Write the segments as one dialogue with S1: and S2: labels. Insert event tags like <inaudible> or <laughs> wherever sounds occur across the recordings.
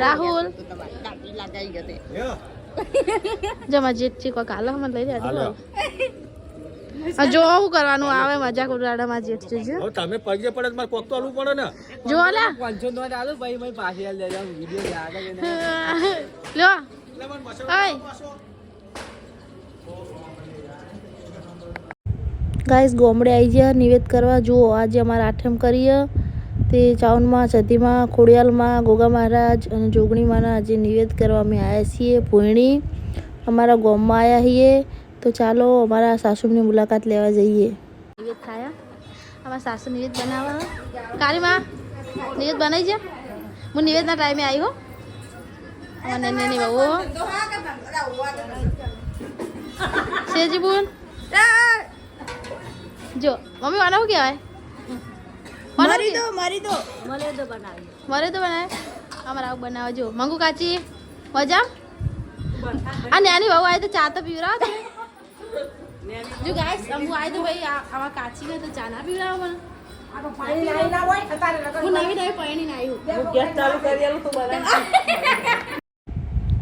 S1: રાહુલ. <laughs> જો મારા જેઠી કોઈ કાલે મને લઈ જાય આ જો હું કરવાનું આવે મજાક ઉડાડે મારા જેઠ જોજો
S2: હવે તમે પગે પડે મારે કોક તો આલવું પડે ને.
S1: જો લા
S3: પાંચસો નો આલો ભાઈ ભાઈ પાછી આલ દેજો વિડિયો આગળ <laughs>
S1: લ્યો હાય ગાઈસ ગોમડે આવી ગયા નિવેદ કરવા. જુઓ આજે અમારે આઠમ કરીએ. તે ચાવનમાં સતીમાં ખોડિયાલમાં ગોગા મહારાજ અને જોગણીમાંના આજે નિવેદ કરવા અમે આવ્યા છીએ. પૂર્ણી અમારા ગામમાં આવ્યા છીએ. તો ચાલો અમારા સાસુની મુલાકાત લેવા જઈએ. નિવેદ ખાયા? અમારા સાસુ નિવેદ બનાવવા. કારીમાં નિવેદ બનાવી છે? હું નિવેદના ટાઈમે આવી હો. અમારા નાની નાની બહુ શેજી બોલ જો મમ્મી વાના શું કહેવાય? મારી દો મારી દો. મરે તો બનાવે મરે તો બનાવે અમારે આવું બનાવે જો. મંગુ કાચી મજા આ નાની બહુ આવી તો ચા તો પીવરાવો તમે જો ગાઈસ અમુ આવી તો ભાઈ આ- આવા કાચી ને તો ચા ના પીવરાવો મને. હું નવી નવી પૈણી આવ્યું
S3: ગેસ ચાલુ કરી આલું તું બનાવ <laughs>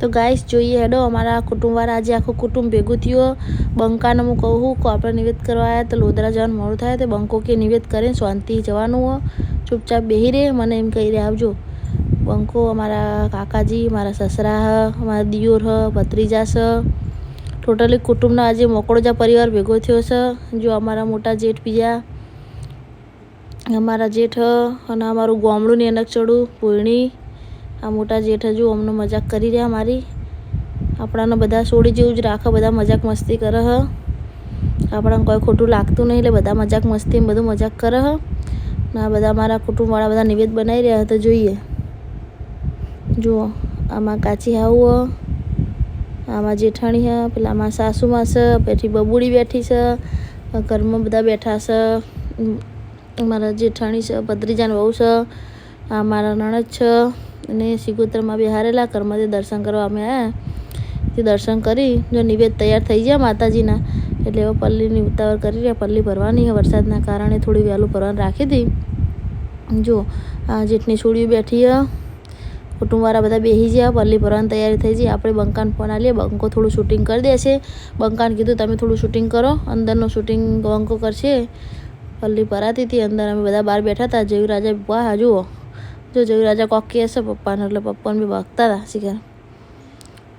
S1: તો ગાઈસ જોઈએ હેડો, અમારા કુટુંબવાળા આજે આખું કુટુંબ ભેગું થયું. બંકાને હું કહું કે આપણે નિવેદ કરવા આવ્યા તો લોદરા જવાનું મોડું થાય, તો બંકો કે નિવેદ કરીને શાંતિ જવાનું હો. ચૂપચાપ બેહી રહે મને એમ કહી રહે આવજો. બંકો અમારા કાકાજી, મારા સસરા હ, અમારા દિયોર હ, ભત્રીજા સ. ટોટલી કુટુંબના આજે મોકળોજા પરિવાર ભેગો થયો છે જો અમારા મોટા જેઠ બીજા, અમારા જેઠ અને અમારું ગોમડું ને અનક ચડું પૂર્ણી આ મોટા જેઠ હજુ અમને મજાક કરી રહ્યા મારી. આપણાને બધા સોડી જેવું જ રાખે, બધા મજાક મસ્તી કરે હ. આપણને કોઈ ખોટું લાગતું નહીં એટલે બધા મજાક મસ્તી બધું મજાક કરે હ. ને આ બધા મારા કુટુંબવાળા બધા નિવેદ બનાવી રહ્યા તો જોઈએ. જુઓ, આમાં કાચી હાવું આમાં જેઠાણી હ, પેલા આમાં સાસુમાં છે પછી બબુડી બેઠી છે ઘરમાં બધા બેઠા છે. મારા જેઠાણી છે, ભત્રીજાને વહુ છે, આ મારા નણદ છે. અને સિગોતરમાં બી હારેલા ઘરમાંથી દર્શન કરવા અમે આવ્યા તે દર્શન કરી, જો નિવેદ તૈયાર થઈ ગયા માતાજીના, એટલે હવે પલ્લીની ઉતાવળ કરી રહ્યા, પલ્લી ભરવાની. વરસાદના કારણે થોડી વહેલું ભરવાની રાખી હતી જો, આ જેટની છોડીઓ બેઠી કુટુંબવાળા બધા બેસી ગયા, પલ્લી ભરવાની તૈયારી થઈ ગઈ. આપણે બંકાન ફોન આલીએ, બંકો થોડું શૂટિંગ કરી દેશે. બંકાન કીધું, તમે થોડું શૂટિંગ કરો. અંદરનું શૂટિંગ બંકો કરશે. પલ્લી ભરાતી હતી, અંદર અમે બધા બહાર બેઠા હતા. જેવી રાજા વાહ, જુઓ. જો જયુ રાજા કોક કહે છે પપ્પાને એટલે પપ્પાને બી ભાગતા હતા શીખર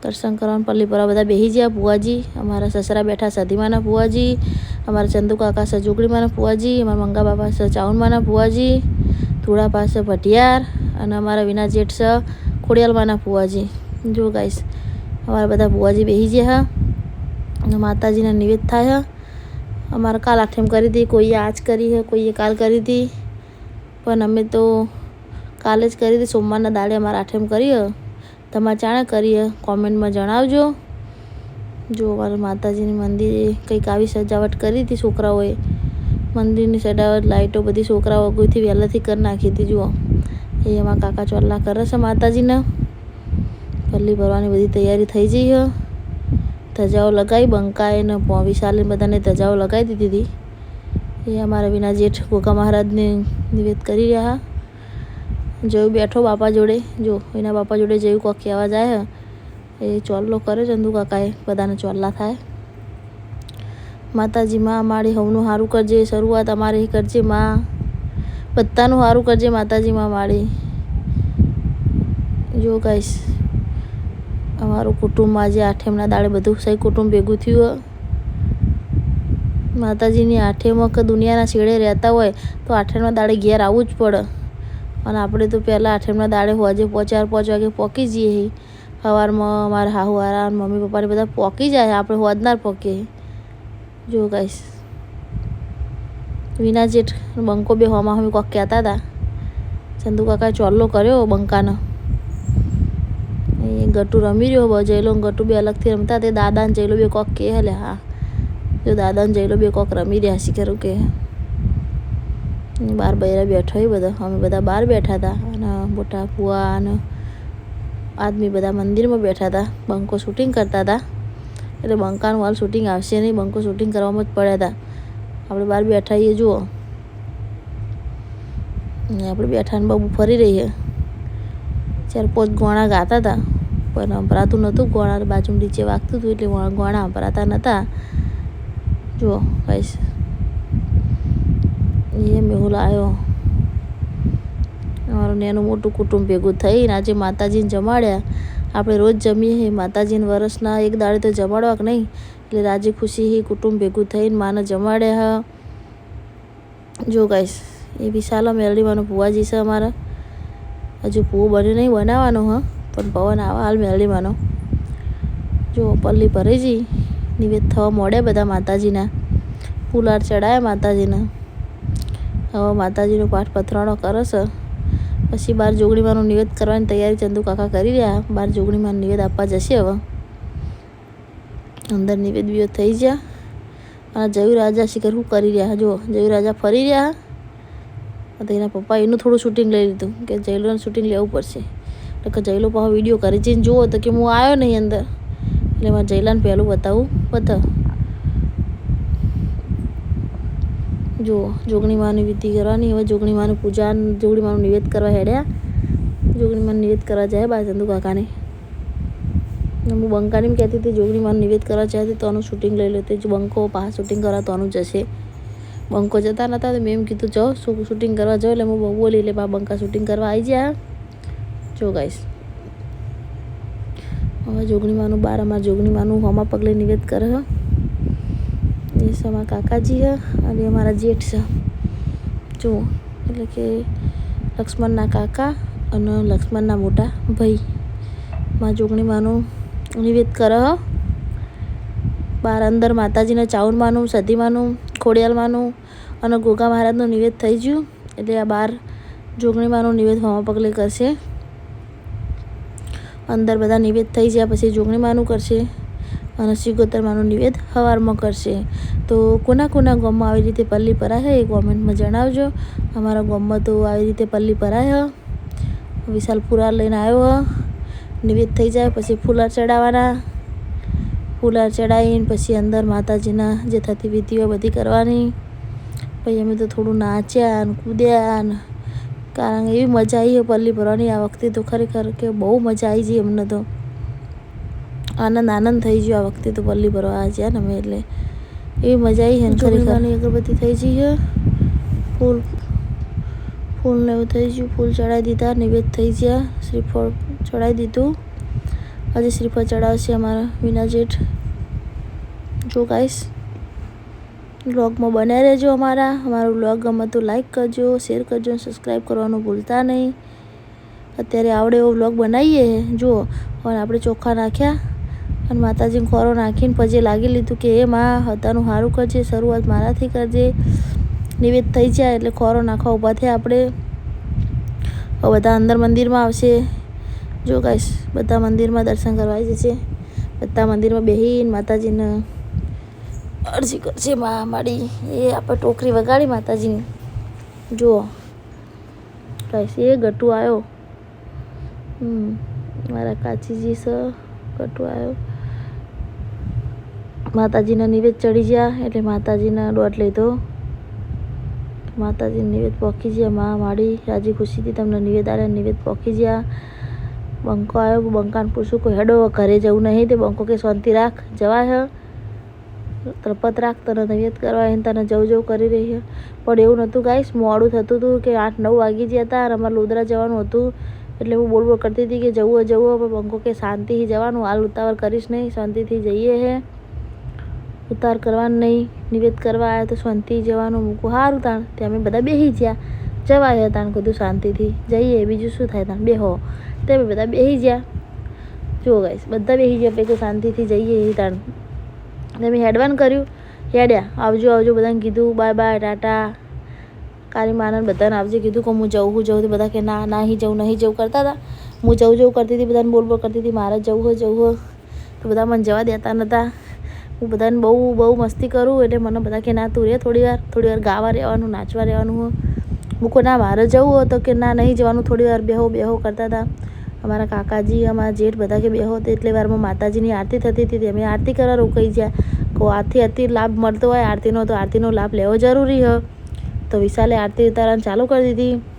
S1: દર્શન કરવાનું પલ્લી પર બધા બેસી ગયા ભુવાજી અમારા સસરા બેઠા સધીમાના ભુવાજી અમારા ચંદુ કાકા છે જોગડીમાના ભુવાજી અમારા મંગા બાપા છે ચાઉનમાના ભુવાજી ધોળા પાસે ભટિયાર અને અમારા વિના જેઠ છે ખોડિયાલમાના ભુવાજી જો ગાઈસ અમારા બધા ભુવાજી બેસી ગયા હા અને માતાજીના નિવેદ થાય હા અમારે કાલ આઠમ કરી હતી કોઈએ આજ કરી છે કોઈએ કાલ કરી હતી પણ અમે તો કાલે જ કરી હતી સોમવારના દાડે અમારે આઠમ કરી હ તમારે ચાણે કરીએ, કોમેન્ટમાં જણાવજો. જો અમારે માતાજીની મંદિરે કંઈક આવી સજાવટ કરી હતી છોકરાઓએ. મંદિરની સજાવટ લાઇટો બધી છોકરાઓ અગોથી વહેલાથી કરી નાખી હતી, જુઓ. એ એમાં કાકા ચોલ્લા કરે છે માતાજીને. પલ્લી ભરવાની બધી તૈયારી થઈ જઈ હ. ધજાઓ લગાવી બંકાએ ને વિશાલે બધાને ધજાઓ લગાવી દીધી હતી. એ અમારા વિના જેઠ ગોગા મહારાજને નિવેદ કરી રહ્યા. જોયું બેઠો બાપા જોડે, જો એના બાપા જોડે જેવું કોક કહેવા જાય એ ચોલ્લો કરે ચંદુ કાકાએ, બધાને ચોલ્લા થાય. માતાજી, માં અમારી હવનું સારું કરજે, શરૂઆત અમારી કરજે, માં. બધાનું સારું કરજે માતાજી, માં માળી જો ગાઈશ અમારું કુટુંબ આજે આઠેમના દાડે બધું સહી કુટુંબ ભેગું થયું માતાજીની આઠેમાં કે દુનિયાના છેડે રહેતા હોય, તો આઠેમના દાડે ઘેર આવવું જ પડે. અને આપણે તો પહેલાં આઠમના દાડે હોજે ચાર, પાંચ વાગે પહોંચી જઈએ સવારમાં મારા હાહુવાળા મમ્મી પપ્પાને બધા પહોંચી જાય આપણે હોદનાર પહોંચીએ જો ગાઈશ વિના જેઠ બંકો બે હોમાં હમી કોક કહેતા હતા. ચંદુ કાકાએ ચોલ્લો કર્યો બંકાનો. એ ગટુ રમી રહ્યો જયલો ને ગટુ બે અલગથી રમતા, તે દાદાને જયલો બે કોક કે હલે હા. જો દાદાને જયલો બે કોક રમી રહ્યા છે ખરું કે. બહાર બૈરા બેઠો એ બધા. અમે બધા બહાર બેઠા હતા અને મોટા ફુવા અને આદમી બધા મંદિરમાં બેઠા હતા. બંકો શૂટિંગ કરતા હતા. એટલે બંકાનું હાલ શૂટિંગ આવશે નહીં. બંકો શૂટિંગ કરવામાં જ પડ્યા હતા. આપણે બહાર બેઠા એ જુઓ. ને આપણે બેઠા ને બહુ ફરી રહીએ ચાર પોચ ગોણા ગાતા હતા. પણ અંભરાતું નહોતું. ગોણા બાજુ નીચે વાગતું હતું એટલે ગોણા અંભરાતા નહોતા. જુઓ કહીશ એ મેહુલ આવ્યો અમારું નેનું મોટું કુટુંબ ભેગું થઈને આજે માતાજીને જમાડ્યા. આપણે રોજ જમીએ છીએ માતાજીને વરસના એક દાડે તો જમાડવા કે નહીં. એટલે રાજી ખુશી કુટુંબ ભેગું થઈને માને જમાડ્યા હા. જો ગાઈશ એ વિશાલ મેલડીમાંનો ભુવાજી છે અમારા. હજુ પૂવો બન્યો નહીં, બનાવવાનો હા, પણ પવન આવા હાલ મેરડીમાંનો જો પલ્લી ભરેજી, નિવેદ થવા મોડે બધા માતાજીના. પુલાર ચડાયા માતાજીને. હવે માતાજીનો પાઠ પથરાણો કરે પછી બાર જોગણીમાંનું નિવેદ કરવાની તૈયારી ચંદુ કાકા કરી રહ્યા. બાર જોગણીમાં નિવેદ આપવા જશે હવે. અંદર નિવેદ વિવેદ થઈ ગયા. અને જયુ રાજા શિખર શું કરી રહ્યા? જો જયુ રાજા ફરી રહ્યા. તો એના પપ્પા એનું થોડું શૂટિંગ લઈ લીધું કે જયલોનું શૂટિંગ લેવું પડશે. એટલે કે જયલો પાસે વીડિયો કરી જઈને જુઓ તો કે હું આવ્યો નહીં અંદર. એટલે મારે જયલાને પહેલું બતાવું. બતાવ. જુઓ જોગણીમાની વિધિ કરવાની, હવે જોગણીમાનું પૂજા જોગણીમાનું નિવેદ કરવા હેડ્યા. જોગણીમાનું નિવેદ કરવા જાય બા ચંદુ કાકાને હું બંકાની કહેતી હતી જોગણીમાનું નિવેદ કરવા જાય તો આનું શૂટિંગ લઈ લેતી જો બંકો પાસ શૂટિંગ કરવા તો આનું જશે. બંકો જતા નહોતા તો મેં એમ કીધું, જાઓ શૂટિંગ કરવા જાઓ. એટલે હું બહુ બોલી એટલે બા, બંકા શૂટિંગ કરવા આવી ગયા જો ગાઈશ હવે જોગણીમાનું બાર, અમારા જોગણીમાનું હોમા પગલે નિવેદ કરે છે અમારા કાકાજી હે અને અમારા જેઠ છે. જુઓ એટલે કે લક્ષ્મણના કાકા અને લક્ષ્મણના મોટા ભાઈ. માં જોગણીમાનું નિવેદ કરે બાર અંદર માતાજીના માનું સતીમાનું ખોડિયાલમાનું અને ગોગા મહારાજનું નિવેદ થઈ ગયું એટલે આ બાર જોગણીમાંનું નિવેદ હોમા પગલે કરશે. અંદર બધા નિવેદ થઈ ગયા પછી જોગણીમાંનું કરશે. અને સિગોતરમાનું નિવેદ હવારમાં કરશે. તો કોના કોના ગામમાં આવી રીતે પલ્લી પરાય એ કોમેન્ટમાં જણાવજો. અમારા ગામમાં તો આવી રીતે પલ્લી પરાય વિશાલ પુરા લઈને આવ્યો હ. નિવેદ થઈ જાય પછી ફૂલા ચડાવવાના. ફુલાર ચડાવીને પછી અંદર માતાજીના જે થતી વિધિઓ બધી કરવાની. પછી અમે તો થોડું નાચ્યા ને કૂદ્યા ને કારણ એવી મજા આવી પલ્લી ભરવાની આ વખતે તો ખરેખર કે બહુ મજા આવી જઈ અમને તો. આનંદ આનંદ થઈ ગયો આ વખતે તો પલ્લી ભરવા જ્યાં ને અમે એટલે એવી મજા આવી છે ને અગરબત્તી થઈ ગઈ છે ફૂલ ફૂલ ને એવું થઈ ગયું, ફૂલ ચડાવી દીધા, નિવેદ થઈ ગયા, શ્રીફળ ચડાવી દીધું. આજે શ્રીફળ ચડાવશે અમારા વિના જેઠ. જો ગાઈશ બ્લોગમાં બન્યા રહેજો અમારા. અમારો બ્લોગ ગમે તો લાઈક કરજો શેર કરજો સબસ્ક્રાઈબ કરવાનું ભૂલતા નહીં. અત્યારે આવડે એવો બ્લોગ બનાવીએ. જુઓ પણ આપણે ચોખ્ખા નાખ્યા. અને માતાજીને ખોરો નાખીને પછી લાગી લીધું કે એ માં હતાનું સારું કરજે, શરૂઆત મારાથી કરજે. નિવેદ થઈ જાય એટલે ખોરો નાખવા ઊભા થયા આપણે. બધા અંદર મંદિરમાં આવશે. જો ગાઈશ બધા મંદિરમાં દર્શન કરવા આવી જશે. બધા મંદિરમાં બેહીને માતાજીને અરજી કરશે મા માડી. એ આપણે ટોકરી વગાડી માતાજીની. જુઓ ગાઈશ એ ગટુ આવ્યો મારા કાચીજી સ ગટુ આવ્યો માતાજીના નિવેદ ચડી ગયા, એટલે માતાજીના દોટ લીધો. માતાજીને નિવેદ પોખી ગયા, મા માડી રાજી ખુશીથી તમને નિવેદ આલે નિવેદ પોખી ગયા. બંકો આવ્યો બંકાને પૂછું, કોઈ હેડો ઘરે જવું નહીં તે? બંકો કે શાંતિ રાખ, જવાય હે? તરપત રાખ, તને નિવેદ કરવા એને તને જવું જવું કરી રહી છે પણ એવું નહોતું ગાઈશ મોડું થતું હતું કે આઠ નવ વાગી ગયા હતા અને અમારે લોદરા જવાનું હતું. એટલે હું બોલ બોલ કરતી હતી કે જવું જવું પણ બંકો કે શાંતિથી જવાનું, હાલ ઉતાવળ કરીશ નહીં, શાંતિથી જઈએ હે. ઉતાર કરવાનું નહીં, નિવેદ કરવા આવ્યા તો શાંતિ જવાનું મૂકું. સારું તાણ ત્યાં અમે બધા બેસી ગયા જવાય તાણ કીધું શાંતિથી. જઈએ, બીજું શું થાય તાણ? બેહો. તે અમે બધા બેસી ગયા જુઓ ગાઈશ બધા બેસી ગયા પછી શાંતિથી જઈએ એ તાણ. ને મેં હેડવાન કર્યું. હેડ્યા. આવજો આવજો, બધાને કીધું, બાય બાય, ટાટા. કાળી માનંદ બધાને આવજે કીધું કે હું જવું હું જવું તો બધા કે ના નહીં જવું નહીં જવું કરતા હતા હું જવું જવું કરતી હતી, બધાને બોલ બોલ કરતી હતી, મારે જવું હોય જવું હોય તો બધા મને જવા દેતા નહોતા હું બધાને બહુ બહુ મસ્તી કરું એટલે મને બધા કે, ના તું રે થોડી વાર થોડી વાર ગાવા રહેવાનું, નાચવા રહેવાનું હું. ના મારે જવું હોય તો કે, ના, નહીં જવાનું, થોડી વાર બેહો બેહો કરતા હતા. અમારા કાકાજી, અમારા જેઠ બધા કે, બેહો એટલે વારમાં માતાજીની આરતી થતી હતી અમે આરતી કરવા રોકાઈ ગયા કહો, આરતી આરતી લાભ મળતો હોય, આરતીનો તો આરતીનો લાભ લેવો જરૂરી હોય તો વિશાલે આરતી ઉતારવાનું ચાલુ કરી દીધી.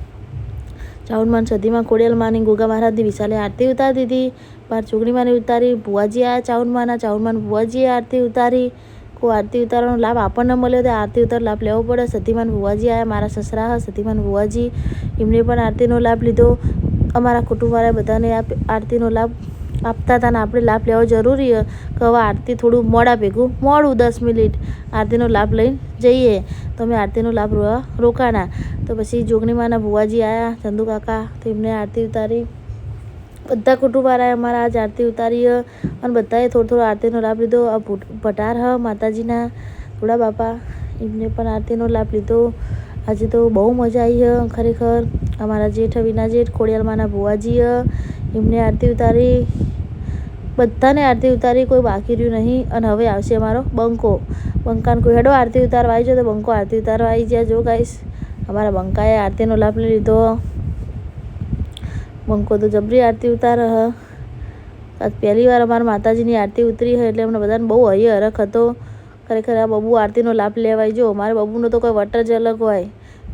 S1: ચાઉનમાન સધીમાં ખોડિયાલમાની ગોગા મહારાજની વિશાલે આરતી ઉતારી દીધી. બાર ચોકડીમાંની ઉતારી ભુવાજી આ ચાઉનમાના ચાઉનમાન ભુવાજીએ આરતી ઉતારી. કોઈ આરતી ઉતારવાનો લાભ આપણને મળ્યો તો આરતી ઉતાર લાભ લેવો પડે. સતીમાન ભુવાજી આવ્યા મારા સસરા હા સતીમાન ભુવાજી એમને પણ આરતીનો લાભ લીધો. અમારા કુટુંબવાળા બધાને આપ આરતીનો લાભ આપતા હતા ને આપણે લાભ લેવો જરૂરી કે હવે આરતી થોડું મોડા ભેગું મોડું, દસ મિનિટ આરતીનો લાભ લઈને જઈએ. તો અમે આરતીનો લાભ રોકાણા. તો પછી જોગણીમાના ભુવાજી આવ્યા ચંદુ કાકા, તો એમને આરતી ઉતારી. બધા કુટુંબ કુટુંબવાળાએ અમારા આજ આરતી ઉતારી અને બધાએ થોડો થોડો આરતીનો લાભ લીધો. આ ભટાર હ, માતાજીના થોડા બાપા, એમને પણ આરતીનો લાભ લીધો. આજે તો બહુ મજા આવી હ ખરેખર. અમારા જેઠ વિના જેઠ ખોડિયાલમાના ભુવાજી એમને આરતી ઉતારી. બધાને આરતી ઉતારી, કોઈ બાકી રહ્યું નહીં. અને હવે આવશે અમારો બંકો. બંકાને કોઈ હેડો આરતી ઉતારવા આવી જાય તો બંકો આરતી ઉતારવા આવી જાય જો ગાઈશ અમારા બંકાએ આરતીનો લાભ લઈ લીધો. બંકો તો જબરી આરતી ઉતાર હ. પહેલી વાર અમારા માતાજીની આરતી ઉતરી હોય એટલે અમને બધાને બહુ હૈયે હરખ હતો. ખરેખર આ બબુ આરતીનો લાભ લેવાય. જો, મારે બબુનો તો કોઈ વટ જ અલગ હોય.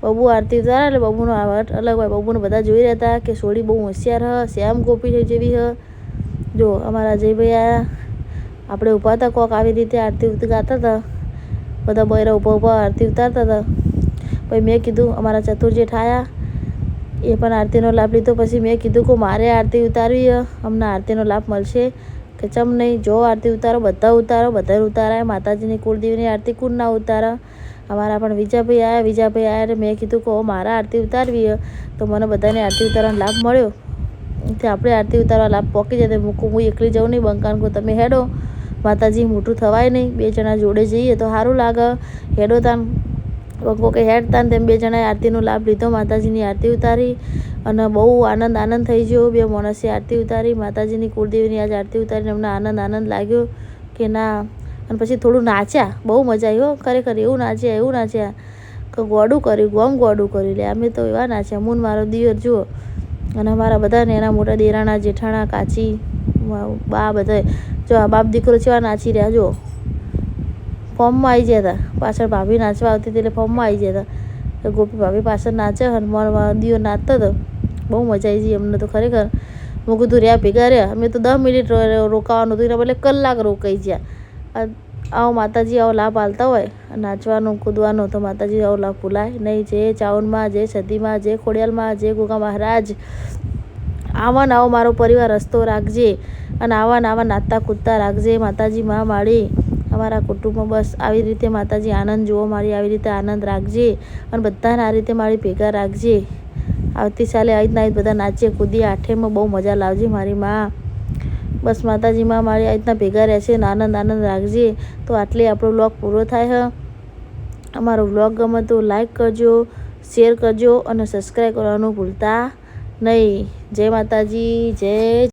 S1: બબુ આરતી ઉતારે એટલે બબુનો વટ અલગ હોય. બબુને બધા જોઈ રહેતા કે સોડી બહુ હોશિયાર હ, શ્યામ ગોપી જેવી હ. જો, અમારા અજયભાઈ આ આપણે ઊભા હતા કોક આવી રીતે આરતી ગાતા હતા. બધા બૈરા ઊભા ઊભા આરતી ઉતારતા હતા. પછી મેં કીધું, અમારા ચતુર ઠાયા એ પણ આરતીનો લાભ લીધો. પછી મેં કીધું કે, મારે આરતી ઉતારવી અમને આરતીનો લાભ મળશે. કે, ચમ નહીં, જો આરતી ઉતારો, બધા ઉતારો, બધા ઉતારાય. માતાજીની કુળદેવીની આરતી કુળ ના ઉતારા? અમારા પણ વિજાભાઈ આવ્યા વિજાભાઈ આવ્યા એટલે મેં કીધું કે મારા આરતી ઉતારવી તો મને બધાને આરતી ઉતારવાનો લાભ મળ્યો. તે આપણે આરતી ઉતારવા લાભ પોકી જાય મૂકું. હું એકલી જાઉં નહીં બંકાન કહું તમે હેડો. માતાજી મોટું થવાય નહીં. બે જણા જોડે જઈએ તો સારું લાગે. હેડો તાન. બંકો કે હેડ તાન તેમ બે જણાએ આરતીનો લાભ લીધો, માતાજીની આરતી ઉતારી અને બહુ આનંદ આનંદ થઈ ગયો. બે માણસે આરતી ઉતારી, માતાજીની કુળદેવીની આજ આરતી ઉતારીને અમને આનંદ આનંદ લાગ્યો કે ના. અને પછી થોડું નાચ્યા, બહુ મજા આવી હો, ખરેખર એવું નાચ્યા એવું નાચ્યા કે ગોડું કર્યું, ગોમ ગોડું કર્યું. લે, અમે તો એવા નાચ્યા, મૂન મારો દિયર, જુઓ. અને અમારા બધા એના મોટા દેરાણા, જેઠાણા, કાચી બા બધા જો આ બાપ દીકરો છે નાચી રહ્યા જો ફોર્મમાં આવી ગયા હતા પાછળ ભાભી નાચવા આવતી હતી એટલે ફોર્મમાં આવી ગયા હતા તો ગોપી ભાભી પાછળ નાચે હનુમાન દીઓ નાચતો હતો બહુ મજા આવી ગઈ. અમને તો ખરેખર મેં કીધું, રહ્યા, ભેગા રહ્યા. અમે તો દસ મિનિટ રોકાવાનું હતું. એના બદલે કલાક રોકાઈ ગયા. આવો માતાજી આવો લાભ આલતા હોય. નાચવાનો, કૂદવાનો તો માતાજી આવો લાભ ભૂલાય. નહીં, જે ચાવનમાં જે સદીમાં, જે ખોડિયાલમાં, જે ગોગા મહારાજ, આવા આવો મારો પરિવાર રસ્તો રાખજે અને આવા આવા નાતા કૂદતા રાખજે. માતાજી, મા, માળી અમારા કુટુંબમાં બસ આવી રીતે માતાજી આનંદ જોવો મારી આવી રીતે આનંદ રાખજે અને બધાને આ રીતે મારી ભેગા રાખજે. આવતી સાલે આવી રીતના બધા નાચીએ કૂદીએ આઠેમાં બહુ મજા લાવજે મારી માં. બસ માતાજી માં મારી આ રીતના ભેગા રહેશે અને આનંદ આનંદ રાખજે. તો આટલે આપણો વ્લોગ પૂરો થાય હ. અમારો વ્લોગ ગમે તો લાઈક કરજો, શેર કરજો અને સબસ્ક્રાઈબ કરવાનું ભૂલતા નહીં. જય માતાજી, જય